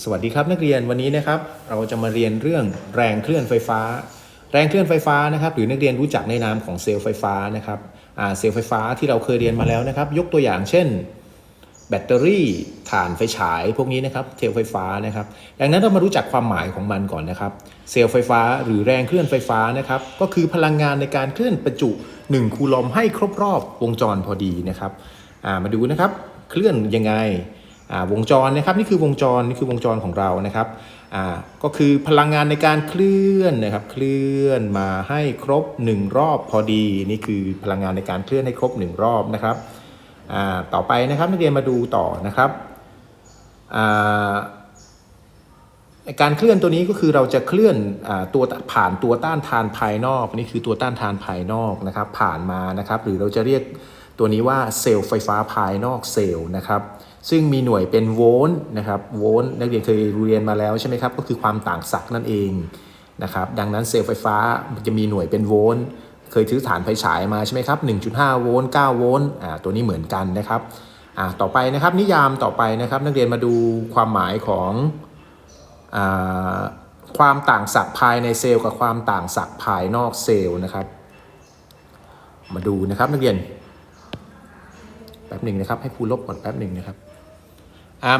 สวัสดีครับนักเรียนวันนี้นะครับเราจะมาเรียนเรื่องแรงเคลื่อนไฟฟ้า แรงเคลื่อนไฟฟ้านะครับหรือนักเรียนรู้จักในนามของเซลล์ไฟฟ้านะครับเซลล์ไฟฟ้าที่เราเคยเรียนมาแล้วนะครับ ยกตัวอย่างเช่น แบตเตอรี่ถ่านไฟฉายพวกนี้นะครับเซลล์ไฟฟ้านะครับดังนั้นเรามารู้จักความหมายของมันก่อนนะครับเซลล์ไฟฟ้าหรือแรงเคลื่อนไฟฟ้านะครับก็คือพลังงานในการเคลื่อนประจุ 1 คูลอมให้ครบรอบวงจรพอดีนะครับามาดูนะครับเคลื่อนยังไง วงจรนะครับนี่คือวงจรนี่คือวงจรของเรานะครับอ่าก็คือพลังงานในการเคลื่อนนะครับเคลื่อนมาให้ครบ 1 รอบพอดี นี่คือพลังงานในการเคลื่อนให้ครบ 1 รอบนะครับอ่าต่อไปนะครับนักเรียนมาดูต่อนะครับอ่าการเคลื่อนตัวนี้ก็คือเราจะเคลื่อนอาตัวผ่านตัวต้านทานภายนอก นี่คือตัวต้านทานภายนอกนะครับ ผ่านมานะครับ หรือเราจะเรียกตัวนี้ว่าเซลล์ไฟฟ้าภายนอกเซลล์นะครับ ซึ่งมีหน่วยเป็นโวลต์นะครับโวลต์นักเรียนเคยเรียนมาแล้วใช่ไหมครับก็คือความต่างศักย์นั่นเองนะครับดังนั้นเซลล์ไฟฟ้าจะมีหน่วยเป็นโวลต์เคยถือฐานไฟฉายมาใช่ไหมครับ1.5 โวลต์9โวลต์อ่าตัวนี้เหมือนกันนะครับอ่าต่อไปนะครับนิยามต่อไปนะครับนักเรียนมาดูความหมายของอ่าความต่างศักย์ภายในเซลล์กับความต่างศักย์ภายนอกเซลล์นะครับ มาดูนะครับนักเรียนแป๊บหนึ่งนะครับให้ครูลบก่อนแป๊บหนึ่งนะครับ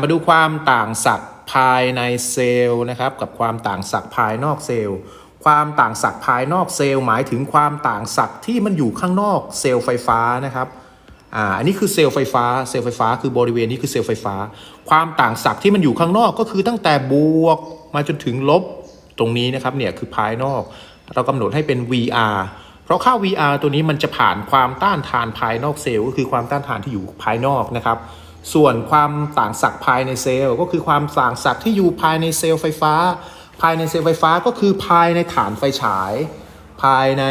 มาดูความต่างศักย์ภายในเซลล์นะครับกับความต่างศักย์ภายนอกเซลล์ ความต่างศักย์ภายนอกเซลล์หมายถึงความต่างศักย์ที่มันอยู่ข้างนอกเซลล์ไฟฟ้านะครับอ่าอันนี้คือเซลล์ไฟฟ้าเซลล์ไฟฟ้าคือบริเวณนี้คือเซลล์ไฟฟ้า ความต่างศักย์ที่มันอยู่ข้างนอกก็คือตั้งแต่บวกมาจนถึงลบตรงนี้นะครับเนี่ยคือภายนอก เรากำหนดให้เป็น VR เพราะค่า VR ตัวนี้มันจะผ่านความต้านทานภายนอกเซลล์ก็คือความต้านทานที่อยู่ภายนอกนะครับ ส่วนความต่างศักย์ภายในเซลล์ก็คือความต่างศักย์ที่อยู่ภายในเซลล์ไฟฟ้า ภายในเซลล์ไฟฟ้าก็คือภายในฐานไฟฉาย ภายใน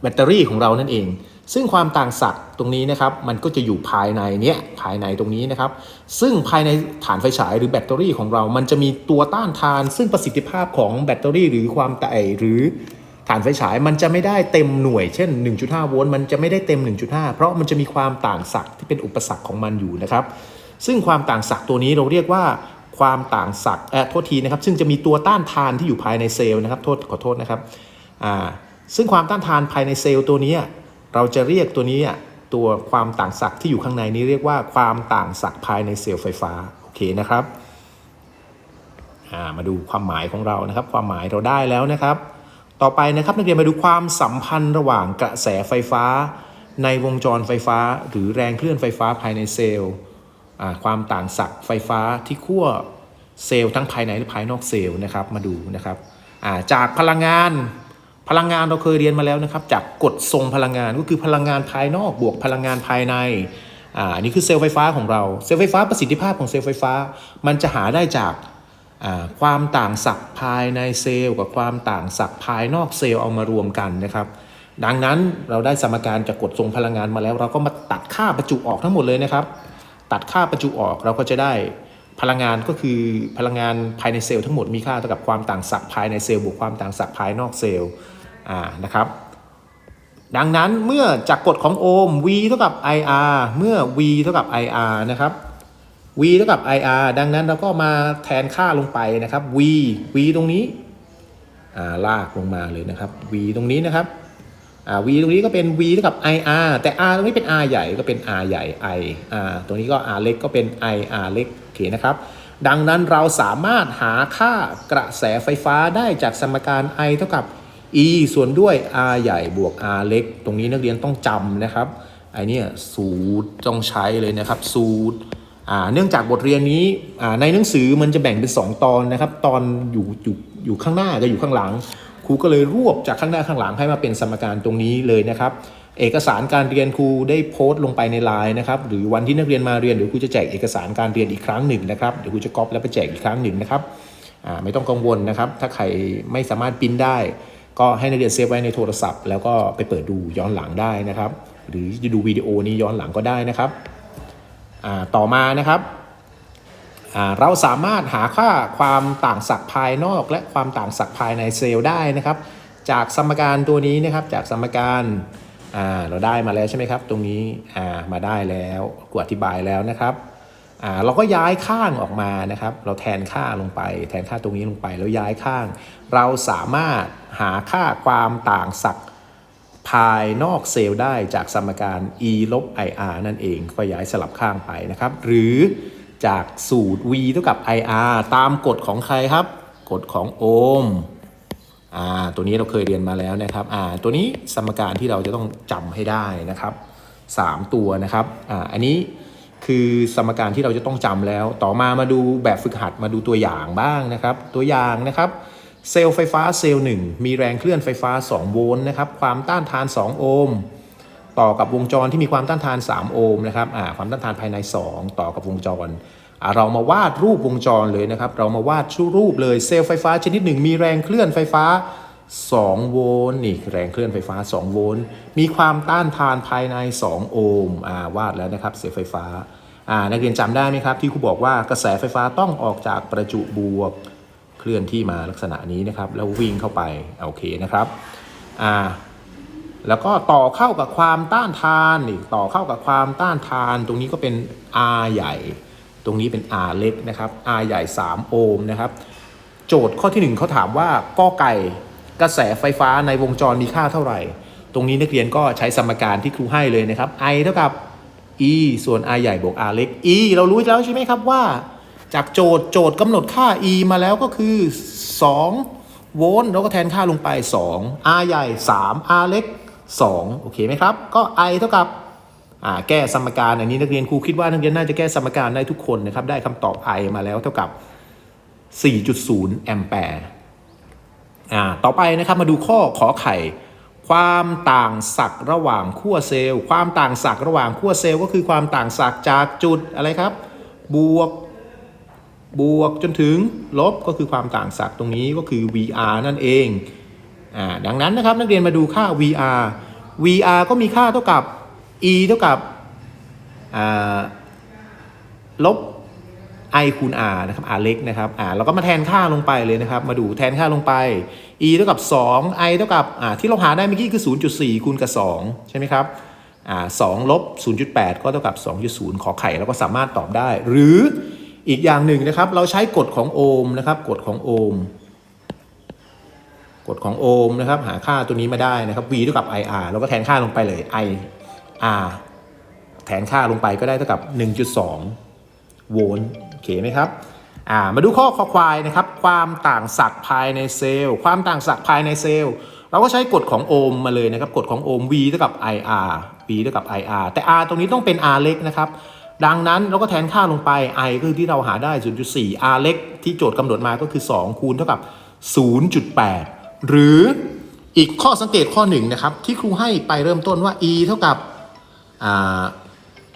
แบตเตอรี่ของเรานั่นเอง ซึ่งความต่างศักย์ตรงนี้นะครับมันก็จะอยู่ภายในเนี้ยภายในตรงนี้นะครับ ซึ่งภายในฐานไฟฉายหรือแบตเตอรี่ของเรา มันจะมีตัวต้านทาน ซึ่งประสิทธิภาพของแบตเตอรี่ หรือความแต่หรือ ฐานไฟฉายมันจะไม่ได้เต็มหน่วย เช่น 1.5 โวลต์มันจะไม่ได้เต็ม 1.5 เพราะมันจะมีความต่างศักย์ที่เป็นอุปสรรคของมันอยู่นะครับ ซึ่งความต่างศักย์ตัวนี้เราเรียกว่าความต่างศักย์เออโทษทีนะครับ ซึ่งจะมีตัวต้านทานที่อยู่ภายในเซลล์นะครับโทษขอโทษนะครับอ่าซึ่งความต้านทานภายในเซลล์ตัวนี้ เราจะเรียกตัวนี้ตัวความต่างศักย์ที่อยู่ข้างในนี้เรียกว่าความต่างศักย์ภายในเซลล์ไฟฟ้าโอเคนะครับมาดูความหมายของเรานะครับ ความหมายเราได้แล้วนะครับ ต่อไปนะครับนักเรียนมาดูความสัมพันธ์ระหว่างกระแสไฟฟ้า ในวงจรไฟฟ้า หรือแรงเคลื่อนไฟฟ้าภายในเซลล์ความต่างศักย์ไฟฟ้าที่ขั้วเซลล์ทั้งภายในและภายนอกเซลล์นะครับมาดูนะครับาจากพลังงานพลังงานเราเคยเรียนมาแล้วนะครับ จากกฎทรงพลังงานก็คือพลังงานภายนอกบวกพลังงานภายในอ่าอันนี้คือเซลล์ไฟฟ้าของเราเซลล์ไฟฟ้าประสิทธิภาพของเซลล์ไฟฟ้า มันจะหาได้จาก ความต่างศักย์ภายในเซลล์กับความต่างศักย์ภายนอกเซลล์เอามารวมกันนะครับ ดังนั้นเราได้สมการจากกฎทรงพลังงานมาแล้ว เราก็มาตัดค่าประจุออกทั้งหมดเลยนะครับ ตัดค่าประจุออกเราก็จะได้พลังงานก็คือพลังงานภายในเซลล์ทั้งหมดมีค่าเท่ากับความต่างศักย์ภายในเซลล์บวกความต่างศักย์ภายนอกเซลล์นะครับดังนั้นเมื่อจากกฎของโอห์ม V เท่ากับ IR เมื่อ V เท่ากับ IR นะครับ v เท่ากับ ir ดังนั้นเราก็มาแทนค่าลงไปนะครับ v v ตรงนี้อ่าลากลงมาเลยนะครับ v ตรงนี้นะครับอ่า v ตรงนี้ก็เป็น v เท่ากับ ir แต่ r ตรงนี้เป็น r ใหญ่ก็เป็น r ใหญ่ i r ตรงนี้ก็ r เล็กก็เป็น i r เล็กโอเคนะครับ ดังนั้นเราสามารถหาค่ากระแสไฟฟ้าได้จากสมการ i เท่ากับ e ส่วนด้วย r ใหญ่บวก r เล็ก ตรงนี้นักเรียนต้องจำนะครับไอเนี่ยสูตรต้องใช้เลยนะครับ สูตร เนื่องจากบทเรียนนี้ในหนังสือมันจะแบ่งเป็น 2 ตอนนะครับ ตอนอยู่อยู่อยู่ข้างหน้ากับอยู่ข้างหลัง ครูก็เลยรวบจากข้างหน้าข้างหลังให้มาเป็นสมการตรงนี้เลยนะครับ เอกสารการเรียนครูได้โพสต์ลงไปในไลน์นะครับ หรือวันที่นักเรียนมาเรียนเดี๋ยวครูจะแจกเอกสารการเรียนอีกครั้งหนึ่งนะครับ เดี๋ยวครูจะก๊อปแล้วไปแจกอีกครั้งหนึ่งนะครับไม่ต้องกังวลนะครับ ถ้าใครไม่สามารถปริ้นได้ ก็ให้นักเรียนเซฟไว้ในโทรศัพท์ แล้วก็ไปเปิดดูย้อนหลังได้นะครับ หรือจะดูวิดีโอนี้ย้อนหลังก็ได้นะครับ ต่อมานะครับเราสามารถหาค่าความต่างศักย์ภายนอก และความต่างศักย์ภายในเซลล์ได้นะครับ จากสมการตัวนี้นะครับจากสมการาเราได้มาแล้วใช่ไหมครับ ตรงนี้ามาได้แล้วกูอธิบายแล้วนะครับเราก็ย้ายข้างออกมานะครับ เราแทนค่าลงไป แทนค่าตรงนี้ลงไปแล้วย้ายข้าง เราสามารถหาค่าความต่างศักย์ ภายนอกเซลล์ได้จากสมการ e ลบ ir นั่นเองก็ย้ายสลับข้างไปนะครับ หรือจากสูตร v เท่ากับ ir ตามกฎของใครครับ กฎของโอห์มอ่าตัวนี้เราเคยเรียนมาแล้วนะครับอ่าตัวนี้สมการที่เราจะต้องจำให้ได้นะครับ 3 ตัวนะครับอ่าอันนี้คือสมการที่เราจะต้องจำแล้ว ต่อมามาดูแบบฝึกหัดมาดูตัวอย่างบ้างนะครับ ตัวอย่างนะครับ เซลล์ไฟฟ้าเซลล์1มีแรงเคลื่อนไฟฟ้า 2 โวลต์นะครับ ความต้านทาน 2 โอห์มต่อกับวงจรที่มีความต้านทาน 3 โอห์มนะครับความต้านทานภายใน 2 ต่อกับวงจร เรามาวาดรูปวงจรเลยนะครับ เรามาวาดชูรูปเลยเซลล์ไฟฟ้าชนิดหนึ่งมีแรงเคลื่อนไฟฟ้า 2 โวลต์นี่แรงเคลื่อนไฟฟ้า 2 โวลต์มีความต้านทานภายใน 2 โอห์มาวาดแล้วนะครับเซลล์ไฟฟ้านักเรียนจำได้ไหมครับที่ครูบอกว่ากระแสไฟฟ้าต้องออกจากประจุบวก ลื่อนที่มาลักษณะนี้นะครับ แล้ววิ่งเข้าไปโอเคนะครับอ่าแล้วก็ต่อเข้ากับความต้านทานอีกต่อเข้ากับความต้านทาน ตรงนี้ก็เป็น R ใหญ่ ตรงนี้เป็น R เล็กนะครับ R ใหญ่ 3 โอห์มนะครับ โจทย์ข้อที่ 1เขาถามว่าก้อไก่กระแสไฟฟ้าในวงจรมีค่าเท่าไหร่ ตรงนี้นักเรียนก็ใช้สมการที่ครูให้เลยนะครับ I เท่ากับ E ส่วน R ใหญ่บวก R เล็ก E เรารู้แล้วใช่ไหมครับว่า จากโจทย์โจทย์กำหนดค่า E มาแล้วก็คือ 2 โวลต์เราก็แทนค่าลงไป 2 R ใหญ่ 3 R เล็ก 2 โอเคไหมครับ ก็ I เท่ากับแก้สมการอันนี้นักเรียนครูคิดว่านักเรียนน่าจะแก้สมการได้ทุกคนนะครับ ได้คำตอบ I มาแล้วเท่ากับ 4.0 แอมแปร์ต่อไปนะครับมาดูข้อขอไข่ ความต่างศักย์ระหว่างขั้วเซลล์ ความต่างศักย์ระหว่างขั้วเซลล์ก็คือความต่างศักย์จากจุดอะไรครับ บวก บวกจนถึงลบก็คือความต่างศักย์ตรงนี้ก็คือ VR นั่นเองอ่าดังนั้นนะครับนักเรียนมาดูค่า VR VR ก็มีค่าเท่ากับ E เท่ากับอ่าลบ i คูณ r นะครับ r เล็กนะครับอ่าเราก็มาแทนค่าลงไปเลยนะครับ มาดูแทนค่าลงไป e เท่ากับ 2 i เท่ากับอ่าที่เราหาได้เมื่อกี้คือ 0.4 คูณกับ 2 ใช่ไหมครับอ่า2ลบ 0.8 ก็เท่ากับ 2.0 ขอไข่เราก็สามารถตอบได้ หรือ อีกอย่างหนึ่งนะครับ เราใช้กฎของโอห์มนะครับกฎของโอห์มกฎของโอห์มนะครับ หาค่าตัวนี้มาได้นะครับ v เท่ากับ ir เราก็แทนค่าลงไปเลย i r แทนค่าลงไปก็ได้เท่ากับ 1.2 โวลต์โอเคไหมครับอ่ามาดูข้อคอควายนะครับ ความต่างศักย์ภายในเซลล์ ความต่างศักย์ภายในเซลล์ เราก็ใช้กฎของโอห์มมาเลยนะครับ กฎของโอห์ม v เท่ากับ ir v เท่ากับ ir แต่ r ตรงนี้ต้องเป็น r เล็กนะครับ ดังนั้นเราก็แทนค่าลงไป i ก็คือที่เราหาได้ 0.4 r เล็กที่โจทย์กำหนดมาก็คือ 2 คูณเท่ากับ 0.8 หรืออีกข้อสังเกตข้อหนึ่งนะครับ ที่ครูให้ไปเริ่มต้นว่า e เท่ากับ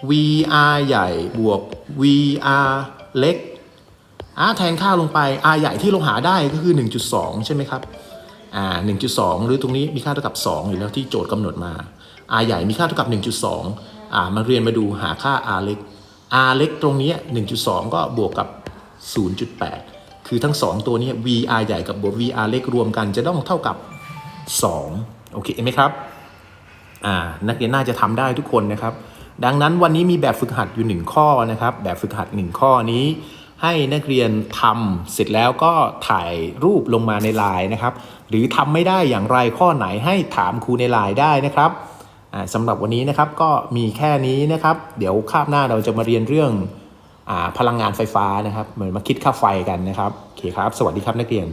VR ใหญ่บวก VR เล็กอ่าแทนค่าลงไป R ใหญ่ที่เราหาได้ก็คือ 1.2 ใช่ไหมครับอ่า1.2 หรือตรงนี้มีค่าเท่ากับ 2 อยู่แล้วที่โจทย์กำหนดมา R ใหญ่มีค่าเท่ากับ 1.2 อ่ามาเรียนมาดูหาค่า R เล็ก R เล็กตรงนี้ 1.2 ก็บวกกับ 0.8 คือทั้ง 2 ตัวนี้ VR ใหญ่กับบวก VR เล็กรวมกันจะต้องเท่ากับ 2 โอเคไหมครับอ่านักเรียนน่าจะทำได้ทุกคนนะครับ ดังนั้นวันนี้มีแบบฝึกหัดอยู่ 1 ข้อนะครับ แบบฝึกหัด 1 ข้อนี้ให้นักเรียนทำเสร็จแล้วก็ถ่ายรูปลงมาในไลน์นะครับ หรือทำไม่ได้อย่างไรข้อไหนให้ถามครูในไลน์ได้นะครับ สำหรับวันนี้นะครับก็มีแค่นี้นะครับ เดี๋ยวคาบหน้าเราจะมาเรียนเรื่องอพลังงานไฟฟ้านะครับ เหมือนมาคิดค่าไฟกันนะครับโอเคครับ สวัสดีครับนักเรียน